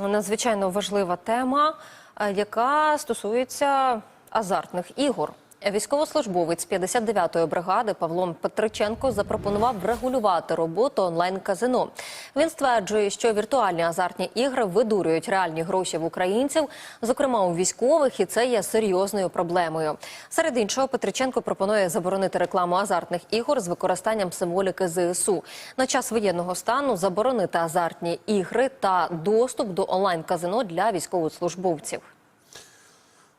надзвичайно важлива тема, е, яка стосується азартних ігор. Військовослужбовець 59-ї бригади Павло Петриченко запропонував врегулювати роботу онлайн-казино. Він стверджує, що віртуальні азартні ігри видурюють реальні гроші в українців, зокрема у військових, і це є серйозною проблемою. Серед іншого, Петриченко пропонує заборонити рекламу азартних ігор з використанням символіки ЗСУ. На час воєнного стану заборонити азартні ігри та доступ до онлайн-казино для військовослужбовців.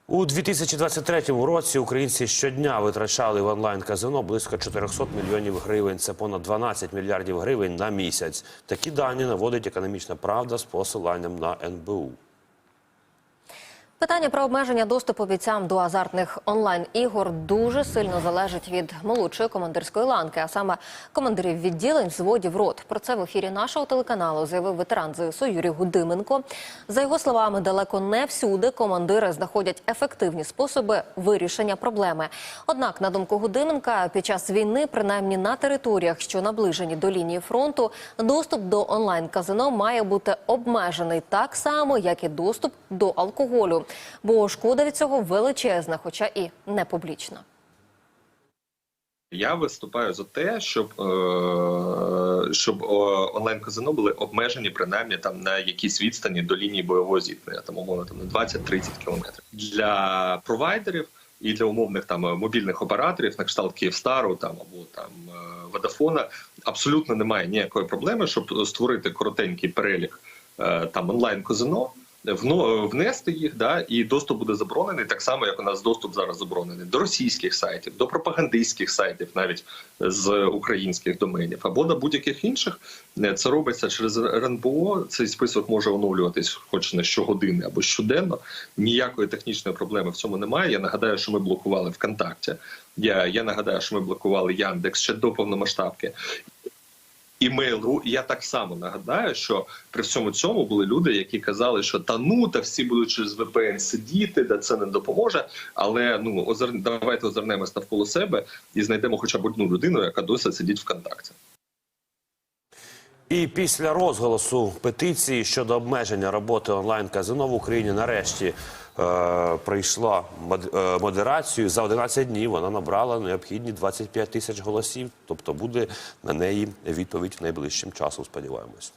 У 2023 році українці щодня витрачали в онлайн-казино близько 400 мільйонів гривень. Це понад 12 мільярдів гривень на місяць. Такі дані наводить економічна правда з посиланням на НБУ. Питання про обмеження доступу бійцям до азартних онлайн-ігор дуже сильно залежить від молодшої командирської ланки, а саме командирів відділень взводів рот. Про це в ефірі нашого телеканалу заявив ветеран ЗСУ Юрій Гудименко. За його словами, далеко не всюди командири знаходять ефективні способи вирішення проблеми. Однак, на думку Гудименка, під час війни, принаймні на територіях, що наближені до лінії фронту, доступ до онлайн-казино має бути обмежений так само, як і доступ до алкоголю. Бо шкода від цього величезна, хоча і не публічна. Я виступаю за те, щоб е, щоб онлайн казино були обмежені принаймні там на якійсь відстані до лінії бойового зіткнення, там умовно там на 20-30 кілометрів для провайдерів і для умовних там мобільних операторів, на кшталт Київстару там або там е, Водафона. Абсолютно немає ніякої проблеми, щоб створити коротенький перелік е, там онлайн казино внести їх, да, і доступ буде заборонений, так само як у нас доступ зараз заборонений до російських сайтів, до пропагандистських сайтів, навіть з українських доменів, або до будь-яких інших. Е, Це робиться через РНБО. Цей список може оновлюватись, хоч не щогодини або щоденно. Ніякої технічної проблеми в цьому немає. Я нагадаю, що ми блокували ВКонтакті. Я, я нагадаю, що ми блокували Яндекс ще до повномасштабки. І Mail.ru. Я так само нагадаю, що при всьому цьому були люди, які казали, що та ну та всі будуть через VPN сидіти, да це не допоможе. Але ну озир... давайте озирнемось навколо себе і знайдемо хоча б одну людину, яка досі сидить ВКонтакті. І після розголосу петиції щодо обмеження роботи онлайн-казино в Україні нарешті е, прийшла мод- е, модерацію. За 11 днів вона набрала необхідні 25 тисяч голосів. Тобто буде на неї відповідь найближчим часом, сподіваємось.